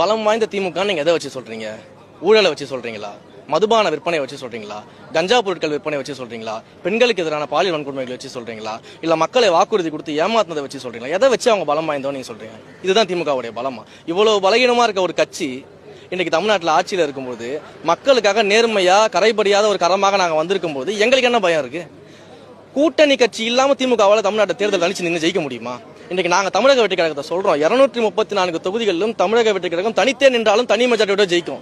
பலம் வாய்ந்த திமுக நீங்க எதை வச்சு சொல்றீங்க? ஊழலை வச்சு சொல்றீங்களா? மதுபான விற்பனை வச்சு சொல்றீங்களா? கஞ்சா பொருட்கள் விற்பனை வச்சு சொல்றீங்களா? பெண்களுக்கு எதிரான பாலியல் வன்கொடுமைகளை வச்சு சொல்றீங்களா? இல்ல மக்களை வாக்குறுதி கொடுத்து ஏமாத்தினதை வச்சு சொல்றீங்களா? எதை வச்சு அவங்க பலம் வாய்ந்தோன்னு நீங்க சொல்றீங்க? இதுதான் திமுகவுடைய பலமா? இவ்வளவு பலகீனமா இருக்க ஒரு கட்சி இன்னைக்கு தமிழ்நாட்டில் ஆட்சியில் இருக்கும்போது மக்களுக்காக நேர்மையா கரைபடியாத ஒரு கரமாக நாங்கள் வந்திருக்கும் போது எங்களுக்கு என்ன பயம் இருக்கு? கூட்டணி கட்சி இல்லாம திமுகவால் தமிழ்நாட்டை தேர்தல் அழிச்சு நின்று ஜெயிக்க முடியுமா? இன்றைக்கு நாங்கள் தமிழக வெற்றி கழகத்தை சொல்கிறோம் இரநூற்றி முப்பத்தி நான்கு தொகுதிகளிலும் தமிழக வெற்றி கழகம் தனித்தே நின்றாலும் தனி மெஜாரிட்டியோட ஜெயிக்கும்.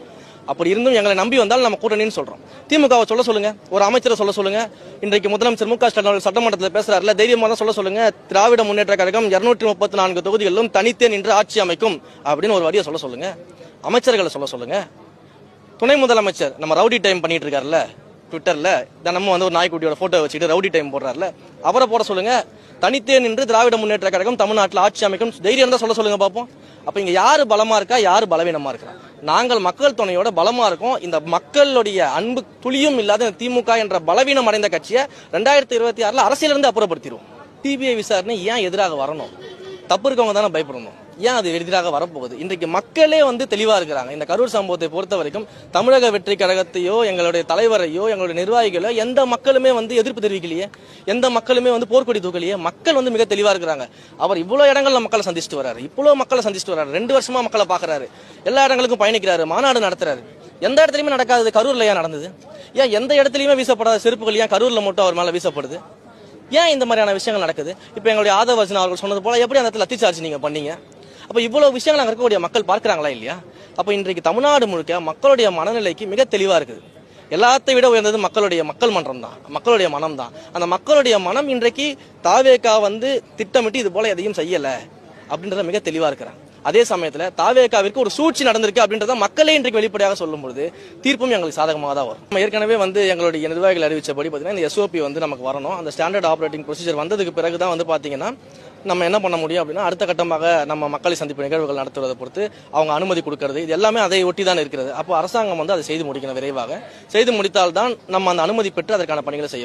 அப்படி இருந்தும் எங்களை நம்பி வந்தால் நம்ம கூட்டணின்னு சொல்றோம். திமுகவை சொல்ல சொல்லுங்க. ஒரு அமைச்சரை சொல்ல சொல்லுங்க. இன்றைக்கு முதலமைச்சர் மு க ஸ்டாலின் அவர்கள் சட்டமன்றத்தில் பேசுறாருல தைரியமாக தான் சொல்ல சொல்லுங்க. திராவிட முன்னேற்ற கழகம் இருநூற்றி முப்பத்தி நான்கு தொகுதிகளிலும் தனித்தே நின்று ஆட்சி அமைக்கும் அப்படின்னு ஒரு வரியை சொல்ல சொல்லுங்க. அமைச்சர்களை சொல்ல சொல்லுங்க. துணை முதலமைச்சர் நம்ம ரவுடி டைம் பண்ணிட்டு இருக்காருல்ல ட்விட்டர்ல தினமும் வந்து ஒரு நாய்க்குட்டியோட போட்டோ வச்சுட்டு ரவுடி டைம் போடுறாருல. அவரை போட சொல்லுங்க. தனித்தே நின்று திராவிட முன்னேற்ற கழகம் தமிழ்நாட்டில் ஆட்சி அமைக்கும் தைரியம் தான் சொல்ல சொல்லுங்க பார்ப்போம் அப்ப இங்க யாரு பலமா இருக்கா? யாரு பலவீனமா இருக்கா? நாங்கள் மக்கள் துணையோட பலமா இருக்கோம். இந்த மக்களுடைய அன்பு துளியும் இல்லாத திமுக என்ற பலவீனம் அடைந்த கட்சியை ரெண்டாயிரத்தி இருபத்தி ஆறுல அரசியலிருந்து அப்புறப்படுத்திடுவோம். சிபிஐ விசாரணை ஏன் எதிராக வரணும்? தப்பு இருக்கவங்க தானே பயப்படணும். ஏன் அது எதிராக வரப்போகுது? இன்றைக்கு மக்களே வந்து தெளிவாக இருக்கிறாங்க. இந்த கரூர் சம்பவத்தை பொறுத்த வரைக்கும் தமிழக வெற்றி கழகத்தையோ எங்களுடைய தலைவரையோ எங்களுடைய நிர்வாகிகளோ எந்த மக்களுமே வந்து எதிர்ப்பு தெரிவிக்கலையே? எந்த மக்களுமே வந்து போர்க்கொடி தூக்கலையே? மக்கள் வந்து மிக தெளிவாக இருக்கிறாங்க. அவர் இவ்வளோ இடங்கள்ல மக்களை சந்திச்சுட்டு வராரு இவ்வளோ மக்களை சந்திச்சுட்டு வராரு ரெண்டு வருஷமா மக்களை பார்க்குறாரு. எல்லா இடங்களுக்கும் பயணிக்கிறாரு. மாநாடு நடத்துறாரு. எந்த இடத்துலையுமே நடக்காது. கரூர்ல ஏன் நடந்தது? ஏன் எந்த இடத்துலையுமே வீசப்படாத செருப்புகள் ஏன் கரூர்ல மட்டும் அவர் மேலே வீசப்படுது? ஏன் இந்த மாதிரியான விஷயங்கள் நடக்குது? இப்போ எங்களுடைய ஆதவர்ஜன் அவர்கள் சொன்னது போல எப்படி அந்த இடத்துல லத்தி சார்ஜ் பண்ணீங்க? அப்போ இவ்வளவு விஷயங்கள் அங்கே இருக்கக்கூடிய மக்கள் பார்க்குறாங்களா இல்லையா? அப்போ இன்றைக்கு தமிழ்நாடு முழுக்க மக்களுடைய மனநிலைக்கு மிக தெளிவாக இருக்குது. எல்லாத்தை விட உயர்ந்தது மக்களுடைய மக்கள் மன்றம் தான். மக்களுடைய மனம் தான். அந்த மக்களுடைய மனம் இன்றைக்கு தாவேக்கா வந்து திட்டமிட்டு இது போல எதையும் செய்யலை அப்படின்றத மிக தெளிவாக இருக்கிறாங்க. அதே சமயத்தில் தாவேகாவிற்கு ஒரு சூழ்ச்சி நடந்திருக்கு அப்படின்றத மக்களே இன்றைக்கு வெளிப்படையாக சொல்லும் பொழுது தீர்ப்பும் எங்களுக்கு சாதகமாக தான் வரும். நம்ம ஏற்கனவே வந்து எங்களுடைய நிர்வாகிகள் அறிவிச்சபடி பார்த்தீங்கன்னா இந்த எஸ்ஓபி வந்து நமக்கு வரணும். அந்த ஸ்டாண்டர்ட் ஆப்ரேட்டிங் ப்ரொசீஜர் வந்ததுக்கு பிறகு தான் வந்து பார்த்தீங்கன்னா நம்ம என்ன பண்ண முடியும் அப்படின்னா அடுத்த கட்டமாக நம்ம மக்களை சந்திப்பு நிகழ்வுகள் நடத்துவதை பொறுத்து அவங்க அனுமதி கொடுக்கறது இது எல்லாமே அதை ஒட்டி தான் இருக்கிறது. அப்போ அரசாங்கம் வந்து அதை செய்து முடிக்கணும் விரைவாக. செய்து முடித்தால்தான் நம்ம அந்த அனுமதி பெற்று அதற்கான பணிகளை செய்ய முடியும்.